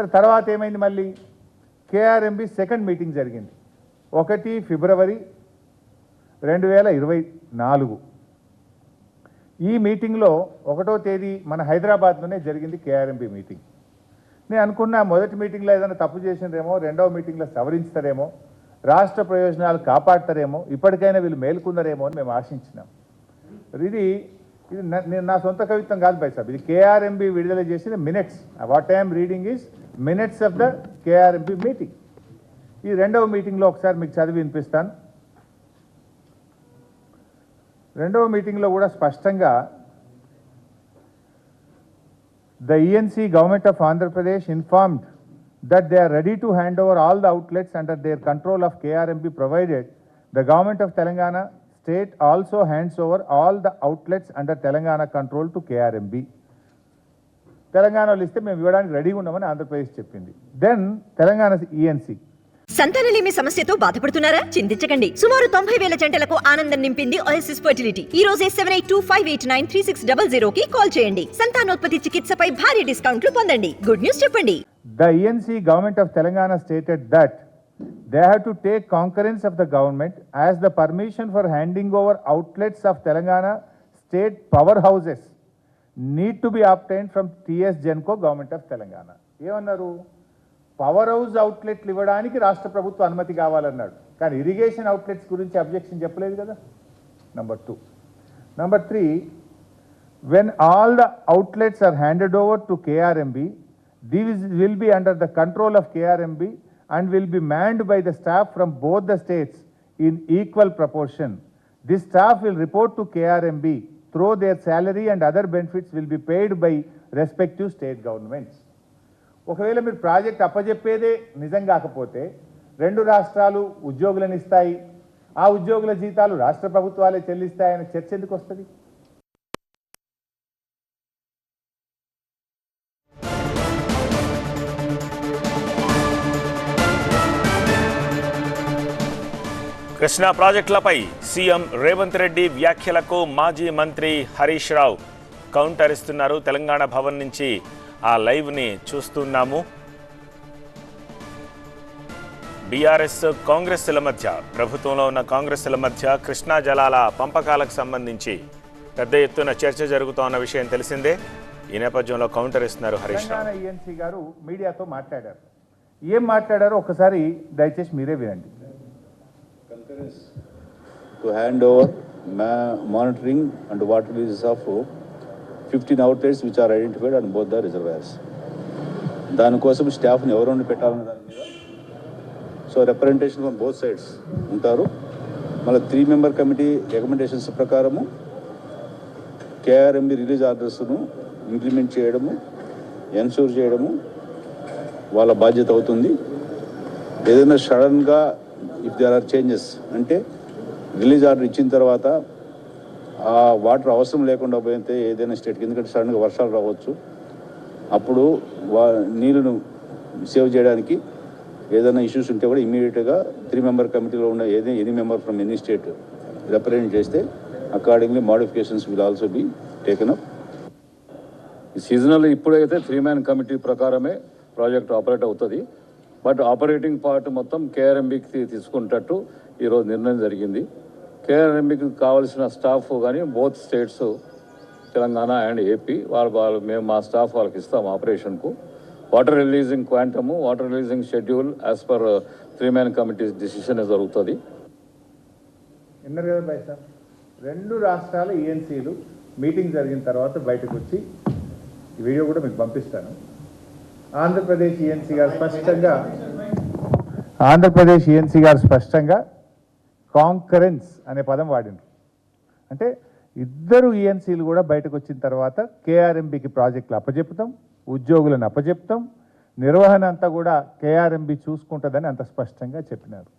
సరే తర్వాత ఏమైంది మళ్ళీ? కేఆర్ఎంబి సెకండ్ మీటింగ్ జరిగింది. ఒకటి ఫిబ్రవరి రెండు వేల ఇరవై నాలుగు. ఈ మీటింగ్లో ఒకటో తేదీ మన హైదరాబాద్లోనే జరిగింది కేఆర్ఎంబి మీటింగ్. నేను అనుకున్నా మొదటి మీటింగ్లో ఏదైనా తప్పు చేసిందేమో రెండవ మీటింగ్లో సవరించుతారేమో రాష్ట్ర ప్రయోజనాలు కాపాడతారేమో ఇప్పటికైనా వీళ్ళు మేలుకున్నారేమో అని మేము ఆశించినాం. ఇది ఇది నేను నా సొంత కవిత్వం కాదు బై సాబ్. ఇది కేఆర్ఎంబి విడుదల చేసిన minutes. What I'm reading is minutes of the KRMP meeting ఈ రెండవ మీటింగ్లో ఒకసారి మీకు చదివి వినిపిస్తాను. రెండవ మీటింగ్లో కూడా స్పష్టంగా the ENC government of Andhra Pradesh informed that they are ready to hand over all the outlets under their control of KRMP provided the government of Telangana state also hands over all the outlets under Telangana control to KRMB తెలంగాణలో ఇస్తే మేము ఇవ్వడానికి రెడీగా ఉన్నామని ఆంధ్రప్రదేశ్ చెప్పింది. Then Telangana ENC సంతానలేమి సమస్యతో బాధపడుతున్నారా? చింతించకండి. సుమారు తొంభై వేల జంటలకు ఆనందం నింపింది ఓఎస్ఎస్ ఫర్టిలిటీ ఈ రోజే seven eight two five eight nine three six double zero కి కాల్ చేయండి. సంతానోత్పత్తి చికిత్సపై భారీ డిస్కౌంట్లు పొందండి. గుడ్ న్యూస్ చెప్పండి. The ENC government of Telangana stated that they have to take concurrence of the government as the permission for handing over outlets of Telangana state powerhouses. Need to be obtain from TS Genco government of Telangana ఏమన్నారు? Power house అవుట్లెట్లు ఇవ్వడానికి రాష్ట్ర ప్రభుత్వం అనుమతి కావాలన్నాడు. కానీ irrigation outlets గురించి objection చెప్పలేదు కదా? Number two number three when all the outlets are handed over to KRMB these will be under the control of KRMB and will be manned by the staff from both the states in equal proportion this staff will report to KRMB through their salary and other benefits will be paid by respective state governments. ఒకవేళ మీరు project అప్పజెప్పేదే నిజం కాకపోతే రెండు రాష్ట్రాలు ఉద్యోగులను ఇస్తాయి ఆ ఉద్యోగుల జీతాలు రాష్ట్ర ప్రభుత్వాలే చెల్లిస్తాయనే చర్చ ఎందుకు వస్తుంది కృష్ణా ప్రాజెక్టులపై సీఎం రేవంత్ రెడ్డి వ్యాఖ్యలకు మాజీ మంత్రి హరీష్ రావు కౌంటర్ ఇస్తున్నారు. తెలంగాణ భవన్ నుంచి ఆ లైవ్ని చూస్తున్నాము. బీఆర్ఎస్ కాంగ్రెస్ల మధ్య ప్రభుత్వంలో ఉన్న కాంగ్రెస్ల మధ్య కృష్ణా జలాల పంపకాలకు సంబంధించి పెద్ద ఎత్తున చర్చ జరుగుతోన్న విషయం తెలిసిందే. ఈ నేపథ్యంలో కౌంటర్ ఇస్తున్నారు హరీష్ రావు. గారు మీడియాతో మాట్లాడారు. ఏం మాట్లాడారో ఒకసారి దయచేసి మీరే వినండి. To hand over monitoring and water releases of 15 outlets which are identified on both the reservoirs. దానికోసం స్టాఫ్ని ఎవరు పెట్టాలన్న దాని మీద so representation from both sides ఉంటారు మళ్ళీ త్రీ మెంబర్ కమిటీ రికమెండేషన్స్ ప్రకారము కేఆర్ఎంబి రిలీజ్ ఆర్డర్స్ను ఇంప్లిమెంట్ చేయడము ఎన్షూర్ చేయడము వాళ్ళ బాధ్యత అవుతుంది ఏదైనా సడన్గా ఇఫ్ దేర్ ఆర్ చేంజెస్ అంటే రిలీజ్ ఆర్డర్ ఇచ్చిన తర్వాత ఆ వాటర్ అవసరం లేకుండా పోయితే ఏదైనా స్టేట్కి ఎందుకంటే సడన్గా వర్షాలు రావచ్చు. అప్పుడు వా నీళ్ళను సేవ్ చేయడానికి ఏదైనా ఇష్యూస్ ఉంటే కూడా ఇమీడియట్గా త్రీ మెంబర్ కమిటీలో ఉన్న ఏదైనా any member from any state represent చేస్తే accordingly modifications will also be taken up seasonal ఇప్పుడైతే త్రీ మ్యాన్ కమిటీ ప్రకారమే ప్రాజెక్ట్ ఆపరేట్ అవుతుంది. బట్ ఆపరేటింగ్ పార్ట్ మొత్తం కేఆర్ఎంబికి తీసుకునేటట్టు ఈరోజు నిర్ణయం జరిగింది. కేఆర్ఎంబికి కావాల్సిన స్టాఫ్ కానీ both states Telangana and AP వాళ్ళు వాళ్ళు మేము మా స్టాఫ్ వాళ్ళకి ఇస్తాం ఆపరేషన్కు water releasing quantum water releasing schedule as per three man committee decision జరుగుతుంది. విన్నారు కదా సార్? రెండు రాష్ట్రాల ఈఎన్సీలు మీటింగ్ జరిగిన తర్వాత బయటకు వచ్చి ఈ వీడియో కూడా మీకు పంపిస్తాను. ఆంధ్రప్రదేశ్ ఈఎన్సీ గారు స్పష్టంగా ఆంధ్రప్రదేశ్ ఈఎన్సీ గారు స్పష్టంగా కాంకరెన్స్ అనే పదం వాడిండ్రు. అంటే ఇద్దరు ఈఎన్సీలు కూడా బయటకు వచ్చిన తర్వాత కేఆర్ఎంబికి ప్రాజెక్టులు అప్పజెప్తాం ఉద్యోగులను అప్పజెప్తాం నిర్వహణ అంతా కూడా కేఆర్ఎంబి చూసుకుంటుందని అంత స్పష్టంగా చెప్పినారు.